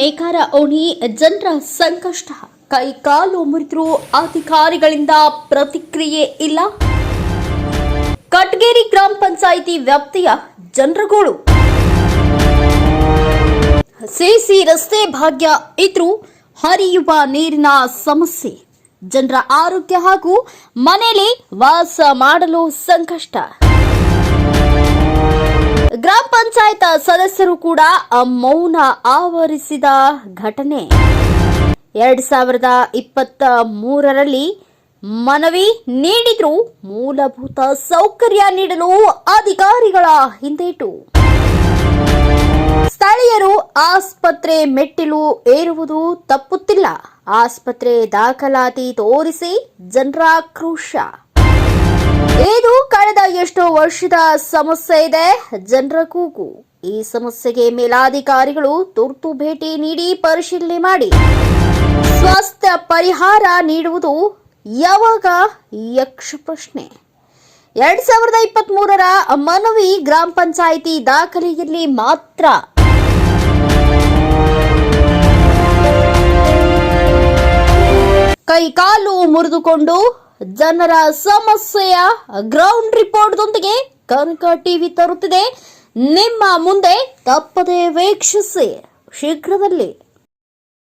ನೇಕಾರ, ಓಣಿ, ಜನರ ಸಂಕಷ್ಟ. ಕೈ ಕಾಲು ಮುರಿದ್ರು ಅಧಿಕಾರಿಗಳಿಂದ ಪ್ರತಿಕ್ರಿಯೆ ಇಲ್ಲ. ಕಟ್ಗೇರಿ ಗ್ರಾಮ ಪಂಚಾಯಿತಿ ವ್ಯಾಪ್ತಿಯ ಜನರುಗಳು. ಸಿಸಿ ರಸ್ತೆ ಭಾಗ್ಯ ಇದ್ರೂ ಹರಿಯುವ ನೀರಿನ ಸಮಸ್ಯೆ. ಜನರ ಆರೋಗ್ಯ ಹಾಗೂ ಮನೆಯಲ್ಲಿ ವಾಸ ಮಾಡಲು ಸಂಕಷ್ಟ. ಗ್ರಾಮ ಪಂಚಾಯತ್ ಸದಸ್ಯರು ಕೂಡ ಮೌನ ಆವರಿಸಿದ ಘಟನೆ. ಎರಡ್ ಸಾವಿರದ ಇಪ್ಪತ್ತ ಮೂರರಲ್ಲಿ ಮನವಿ ನೀಡಿದ್ರು ಮೂಲಭೂತ ಸೌಕರ್ಯ ನೀಡಲು ಅಧಿಕಾರಿಗಳ ಹಿಂದೇಟು. ಸ್ಥಳೀಯರು ಆಸ್ಪತ್ರೆ ಮೆಟ್ಟಿಲು ಏರುವುದು ತಪ್ಪುತ್ತಿಲ್ಲ. ಆಸ್ಪತ್ರೆ ದಾಖಲಾತಿ ತೋರಿಸಿ ಜನರ ಏನು ಇದು ಕಳೆದ ಎಷ್ಟೋ ವರ್ಷದ ಸಮಸ್ಯೆ ಇದೆ. ಜನರ ಕೂಗು. ಈ ಸಮಸ್ಯೆಗೆ ಮೇಲಾಧಿಕಾರಿಗಳು ತುರ್ತು ಭೇಟಿ ನೀಡಿ ಪರಿಶೀಲನೆ ಮಾಡಿ. ಸ್ವಾಸ್ಥ್ಯ ಪರಿಹಾರ ನೀಡುವುದು ಯಾವಾಗ? ಯಕ್ಷ ಪ್ರಶ್ನೆ. ಎರಡ್ ಸಾವಿರದ ಇಪ್ಪತ್ತ್ ಮೂರರ ಮನವಿ ಗ್ರಾಮ ಪಂಚಾಯಿತಿ ದಾಖಲೆಯಲ್ಲಿ ಮಾತ್ರ. ಕೈಕಾಲು ಮುರಿದುಕೊಂಡು ಜನರ ಸಮಸ್ಯೆಯ ಗ್ರೌಂಡ್ ರಿಪೋರ್ಟ್ದೊಂದಿಗೆ ಕನಕ ಟಿವಿ ತರುತ್ತಿದೆ. ನಿಮ್ಮ ಮುಂದೆ ತಪ್ಪದೆ ವೀಕ್ಷಿಸಿ. ಶೀಘ್ರದಲ್ಲಿ